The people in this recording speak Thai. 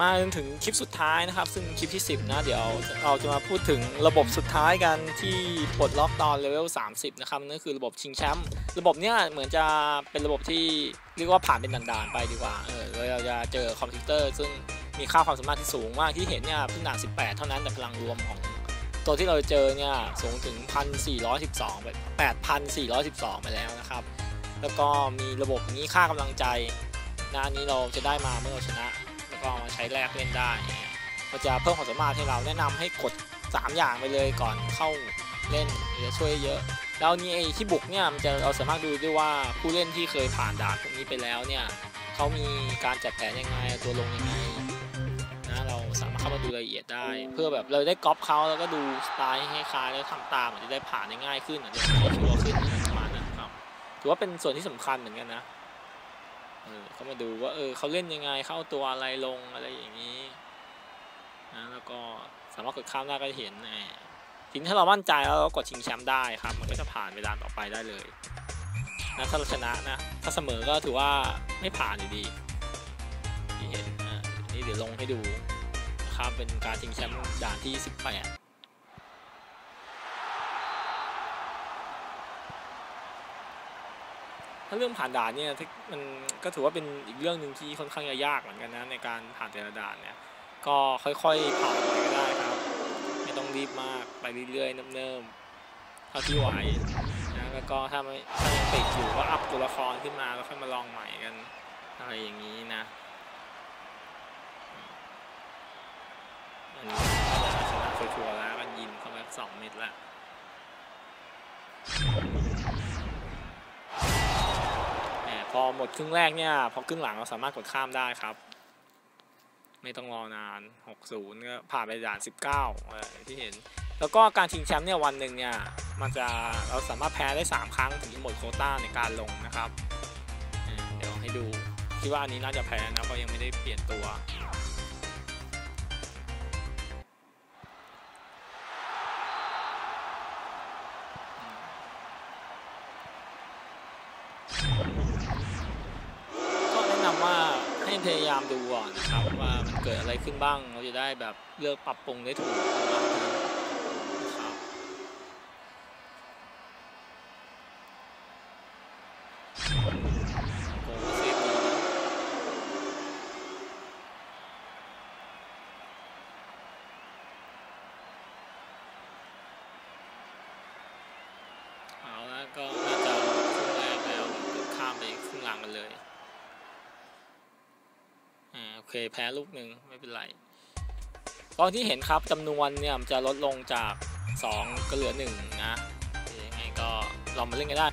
มาจนถึงคลิปสุดท้ายนะครับ ซึ่งคลิปที่ 10 นะ เดี๋ยวเราจะมาพูดถึงระบบสุดท้ายกันที่ปลดล็อกตอนเลเวล 30 นะครับนั่นคือระบบชิงแชมป์ระบบเนี้ยเหมือนจะเป็นระบบที่เรียกว่าผ่านเป็นด่านๆไปดีกว่าเออเราจะเจอคอมพิวเตอร์ ซึ่งมีค่าความสามารถที่สูงมากที่เห็นเนี่ยเพิ่งด่าน 18 เท่านั้นแต่พลังรวมของตัวที่เราเจอเนี่ยสูงถึง 1,412แบบ8,412 ไปแล้วนะครับ แล้วก็มีระบบนี้ค่ากำลังใจนะอันนี้เราจะได้มาเมื่อเราชนะ ช้แลกเล่นได้มันจะเพิ่มความสามารถให้เราแนะนำให้กด 3 อย่างไปเลยก่อนเข้าเล่นจะช่วยเยอะแล้วนี่ไอ้ที่บุกเนี่ยมันจะเราสามารถดูได้ว่าผู้เล่นที่เคยผ่านด่านพวกนี้ไปแล้วเนี่ยเขามีการจัดแผนยังไงตัวลงยังไงนะเราสามารถเข้ามาดูรายละเอียดได้ เพื่อแบบเราได้ก๊อปเขาแล้วก็ดูสไตล์ให้คล้ายแล้วทำตามอาจจะได้ผ่านได้ง่ายขึ้นอาจจะได้ชัวร์ขึ้นประมาณนั้นครับถือว่าเป็นส่วนที่สำคัญเหมือนกันนะ เออเขามาดูว่าเออเขาเล่นยังไงเข้าตัวอะไรลงอะไรอย่างนี้นะแล้วก็สามารถกดข้ามได้ก็จะเห็นแหมทีนี้ถ้าเรามั่นใจแล้วเราก็กดชิงแชมป์ได้ครับ มันก็จะผ่านเวลาต่อไปได้เลยนะถ้าเราชนะนะ ถ้าเสมอก็ถือว่าไม่ผ่านอยู่ดีที่เห็นอะนี่เดี๋ยวลงให้ดูนะครับเป็นการชิงแชมป์ด่านที่ 18 ถ้าเรื่องผ่านด่านเนี่ยมันก็ถือว่าเป็นอีกเรื่องหนึ่งที่ค่อนข้างจะยากเหมือนกันนะในการผ่านแต่ละด่านเนี่ยก็ค่อยๆผ่านไปก็ได้ครับ ไม่ต้องรีบมากไปเรื่อยๆเนิ่มๆเท่าที่ไหวนะแล้วก็ถ้าไม่ถ้ายังติดอยู่ก็อัพตัวละครขึ้นมาแล้วค่อยมาลองใหม่กันอะไรอย่างนี้นะอันนี้ชนะชัวร์ๆแล้วก็ยิงเข้าไปสองเม็ดแล้ว พอหมดครึ่งแรกเนี่ยพอครึ่งหลังเราสามารถกดข้ามได้ครับ ไม่ต้องรอนาน 60ก็ผ่านไปด่าน 19เอออย่ที่เห็น แล้วก็การชิงแชมป์เนี่ยวันหนึ่งเนี่ยมันจะเราสามารถแพ้ได้ 3 ครั้งถึงจะหมดโคต้าในการลงนะครับเออเดี๋ยวให้ดูคิดว่าอันนี้น่าจะแพ้นะเพราะยังไม่ได้เปลี่ยนตัว ให้พยายามดูก่อนครับว่ามันเกิดอะไรขึ้นบ้าง เราจะได้แบบเลือกปรับปรุงได้ถูกครับโอ้เซฟดีเอาแล้วก็น่าจะครึ่งแรกแล้วเดี๋ยวข้ามไปครึ่งหลังกันเลย อ่าโอเคแพ้ลูกหนึ่งไม่เป็นไรตอนที่เห็นครับจำนวนเนี่ยมันจะลดลงจาก 2 ก็เหลือ 1 นะยังไงก็ลองมาเล่นกันได้